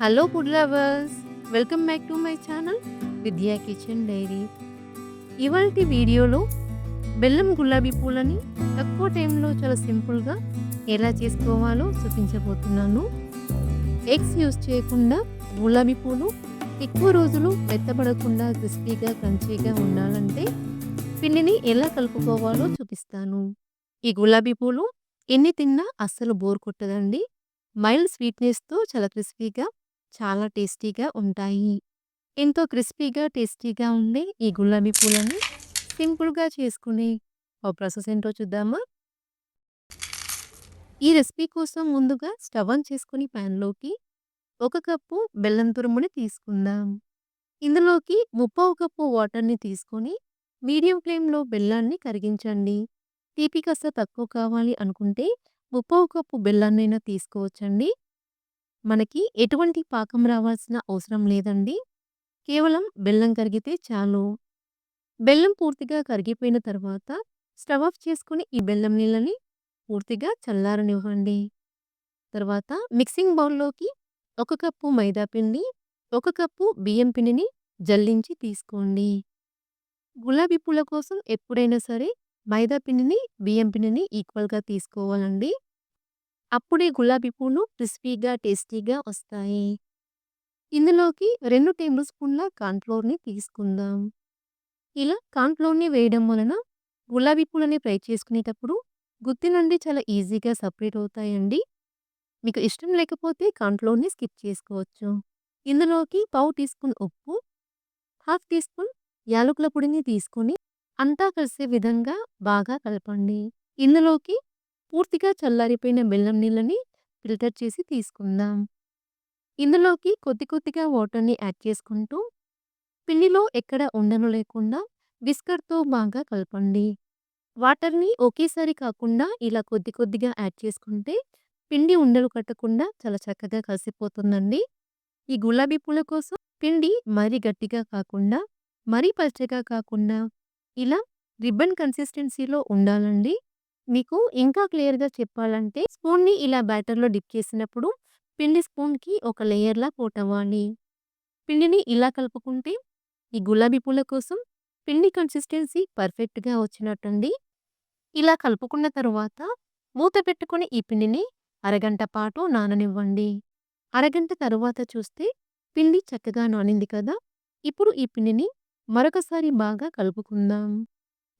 Hello food lovers welcome back to my channel Vidya kitchen diary ఇవాల్టి వీడియోలో బెల్లం గులాబీ పూలని తక్కువ టైంలో చాలా సింపుల్గా ఎలా చేసుకోవాలో చూపించబోతున్నాను. ఎగ్స్ యూస్ చేయకుండా గులాబీ పూలు ఎక్కువ రోజులు మెత్తబడకుండా క్రిస్పీగా క్రంచీగా ఉండాలంటే పిండిని ఎలా కలుపుకోవాలో చూపిస్తాను. ఈ గులాబీ పూలు ఎన్ని తిన్నా అస్సలు బోర్ కొట్టదండి. మైల్డ్ స్వీట్నెస్తో చాలా క్రిస్పీగా చాలా టేస్టీగా ఉంటాయి. ఎంతో క్రిస్పీగా టేస్టీగా ఉండే ఈ గులాబీ పూలని సింపుల్గా చేసుకునే ఓ ప్రాసెస్ ఏంటో చూద్దామా? ఈ రెసిపీ కోసం ముందుగా స్టవ్ ఆన్ చేసుకుని ప్యాన్లోకి ఒక కప్పు బెల్లం తురుముని తీసుకుందాం. ఇందులోకి ముప్పావు కప్పు వాటర్ని తీసుకొని మీడియం ఫ్లేమ్లో బెల్లాన్ని కరిగించండి. తీపి కాస్త తక్కువ కావాలి అనుకుంటే ముప్పావు కప్పు బెల్లాన్నైనా తీసుకోవచ్చండి. మనకి ఎటువంటి పాకం రావాల్సిన అవసరం లేదండి. కేవలం బెల్లం కరిగితే చాలు. బెల్లం పూర్తిగా కరిగిపోయిన తర్వాత స్టవ్ ఆఫ్ చేసుకుని ఈ బెల్లం నీళ్ళని పూర్తిగా చల్లారనివ్వండి. తర్వాత మిక్సింగ్ బౌల్లోకి ఒక కప్పు మైదా పిండి ఒక కప్పు బియ్యం పిండిని జల్లించి తీసుకోండి. గులాబీ పూల కోసం ఎప్పుడైనా సరే మైదా పిండిని బియ్యం పిండిని ఈక్వల్గా తీసుకోవాలండి. అప్పుడే గులాబీ పూలు క్రిస్పీగా టేస్టీగా వస్తాయి. ఇందులోకి రెండు టేబుల్ స్పూన్ల కార్న్ఫ్లోర్ని తీసుకుందాం. ఇలా కార్న్ఫ్లోర్ని వేయడం వలన గులాబీ పూలని ఫ్రై చేసుకునేటప్పుడు గుత్తి నుండి చాలా ఈజీగా సపరేట్ అవుతాయండి. మీకు ఇష్టం లేకపోతే కార్న్ఫ్లోర్ని స్కిప్ చేసుకోవచ్చు. ఇందులోకి పావు టీ స్పూన్ ఉప్పు హాఫ్ టీ స్పూన్ యాలకుల పొడిని తీసుకొని అంతా కలిసే విధంగా బాగా కలపండి. ఇందులోకి పూర్తిగా చల్లారిపోయిన బెల్లం నీళ్ళని ఫిల్టర్ చేసి తీసుకుందాం. ఇందులోకి కొద్ది కొద్దిగా వాటర్ని యాడ్ చేసుకుంటూ పిండిలో ఎక్కడ ఉండను లేకుండా విస్కర్తో బాగా కలపండి. వాటర్ని ఒకేసారి కాకుండా ఇలా కొద్ది కొద్దిగా యాడ్ చేసుకుంటే పిండి ఉండలు కట్టకుండా చాలా చక్కగా కలిసిపోతుందండి. ఈ గులాబీ పూల కోసం పిండి మరీ గట్టిగా కాకుండా మరీ పల్చగా కాకుండా ఇలా రిబ్బన్ కన్సిస్టెన్సీలో ఉండాలండి. మీకు ఇంకా క్లియర్గా చెప్పాలంటే స్పూన్ని ఇలా బ్యాటర్లో డిప్ చేసినప్పుడు పిండి స్పూన్కి ఒక లేయర్లా కోట్ అవ్వాలి పిండిని ఇలా కలుపుకుంటే ఈ గులాబీ పూల కోసం పిండి కన్సిస్టెన్సీ పర్ఫెక్ట్గా వచ్చినట్టండి. ఇలా కలుపుకున్న తరువాత మూత పెట్టుకుని ఈ పిండిని అరగంట పాటు నాననివ్వండి. అరగంట తరువాత చూస్తే పిండి చక్కగా నానింది కదా! ఇప్పుడు ఈ పిండిని మరొకసారి బాగా కలుపుకుందాం.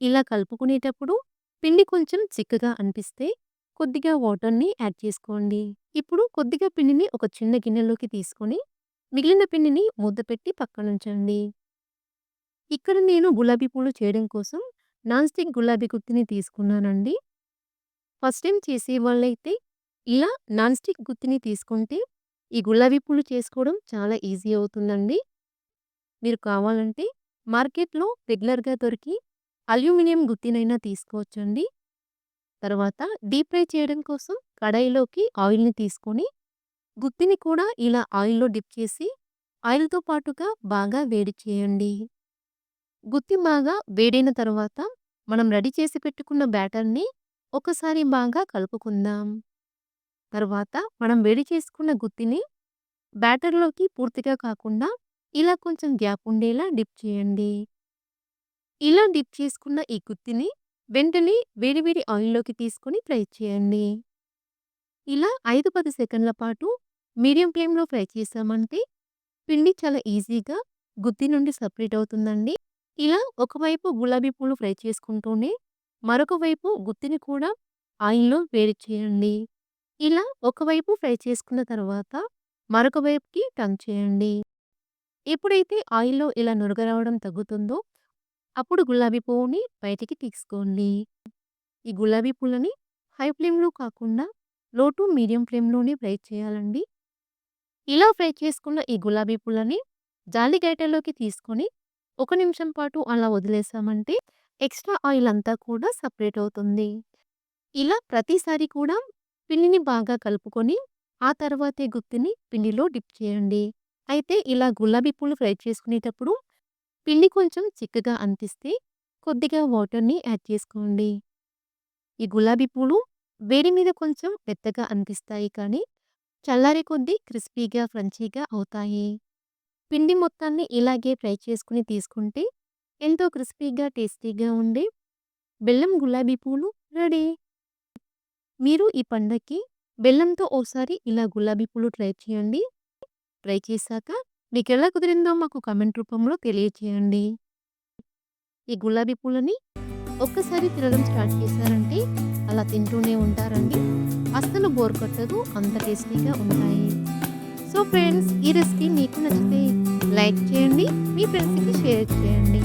ఇలా కలుపుకునేటప్పుడు పిండి కొంచెం చిక్కగా అనిపిస్తే కొద్దిగా వాటర్ని యాడ్ చేసుకోండి. ఇప్పుడు కొద్దిగా పిండిని ఒక చిన్న గిన్నెలోకి తీసుకొని మిగిలిన పిండిని ముద్ద పెట్టి పక్కనుంచండి. ఇక్కడ నేను గులాబీ పూలు చేయడం కోసం నాన్ స్టిక్ గులాబీ గుత్తిని తీసుకున్నానండి. ఫస్ట్ టైం చేసే వాళ్ళైతే ఇలా నాన్ స్టిక్ గుత్తిని తీసుకుంటే ఈ గులాబీ పూలు చేసుకోవడం చాలా ఈజీ అవుతుందండి. మీరు కావాలంటే మార్కెట్లో రెగ్యులర్గా దొరికి అల్యూమినియం గుత్తినైనా తీసుకోవచ్చండి. తర్వాత డీప్ ఫ్రై చేయడం కోసం కడాయిలోకి ఆయిల్ని తీసుకొని గుత్తిని కూడా ఇలా ఆయిల్లో డిప్ చేసి ఆయిల్తో పాటుగా బాగా వేడి చేయండి. గుత్తి బాగా వేడైన తర్వాత మనం రెడీ చేసి పెట్టుకున్న బ్యాటర్ని ఒకసారి బాగా కలుపుకుందాం. తర్వాత మనం వేడి చేసుకున్న గుత్తిని బ్యాటర్లోకి పూర్తిగా కాకుండా ఇలా కొంచెం గ్యాప్ ఉండేలా డిప్ చేయండి. ఇలా డిప్ చేసుకున్న ఈ గుత్తిని వెంటనే వేడివేడి ఆయిల్లోకి తీసుకొని ఫ్రై చేయండి. ఇలా ఐదు పది సెకండ్ల పాటు మీడియం ఫ్లేమ్లో ఫ్రై చేసామంటే పిండి చాలా ఈజీగా గుత్తి నుండి సపరేట్ అవుతుందండి. ఇలా ఒకవైపు గులాబీ పూలు ఫ్రై చేసుకుంటూనే మరొక వైపు గుత్తిని కూడా ఆయిల్లో వేడి చేయండి. ఇలా ఒకవైపు ఫ్రై చేసుకున్న తర్వాత మరొక వైపుకి టర్న్ చేయండి. ఎప్పుడైతే ఆయిల్లో ఇలా నురగ రావడం తగ్గుతుందో అప్పుడు గులాబీ పువ్వుని బయటికి తీసుకోండి. ఈ గులాబీ పూలని హై ఫ్లేమ్లో కాకుండా లో టు మీడియం ఫ్లేమ్లోనే ఫ్రై చేయాలండి. ఇలా ఫ్రై చేసుకున్న ఈ గులాబీ పూలని జాలి గైటలోకి తీసుకొని ఒక నిమిషం పాటు అలా వదిలేసామంటే ఎక్స్ట్రా ఆయిల్ అంతా కూడా సపరేట్ అవుతుంది. ఇలా ప్రతిసారి కూడా పిండిని బాగా కలుపుకొని ఆ తర్వాతే గుత్తిని పిండిలో డిప్ చేయండి. అయితే ఇలా గులాబీ పూలు ఫ్రై చేసుకునేటప్పుడు పిండి కొంచెం చిక్కగా అందిస్తే కొద్దిగా వాటర్ని యాడ్ చేసుకోండి ఈ గులాబీ పూలు వేడి మీద కొంచెం మెత్తగా అనిపిస్తాయి కానీ చల్లారే కొద్దీ క్రిస్పీగా, ఫ్రంచీగా అవుతాయి. పిండి మొత్తాన్ని ఇలాగే ఫ్రై చేసుకుని తీసుకుంటే ఎంతో క్రిస్పీగా, టేస్టీగా ఉండే బెల్లం గులాబీ పూలు రెడీ. మీరు ఈ పండక్కి బెల్లంతో ఓసారి ఇలా గులాబీ పూలు ట్రై చేయండి. ట్రై చేశాక మీకు ఎలా కుదిరిందో మాకు కామెంట్ రూపంలో తెలియచేయండి. ఈ గులాబీ పూలని ఒక్కసారి తినడం స్టార్ట్ చేశారంటే అలా తింటూనే ఉంటారండి. అస్సలు బోర్ కొట్టదు. అంత టేస్టీగా ఉంటాయి. సో ఫ్రెండ్స్ ఈ రెసిపీ మీకు నచ్చితే లైక్ చేయండి. మీ ఫ్రెండ్స్‌కి షేర్ చేయండి.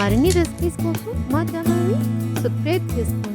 మరిన్ని రెసిపీస్ కోసం మా ఛానల్‌ని సబ్స్క్రైబ్ చేసుకోండి.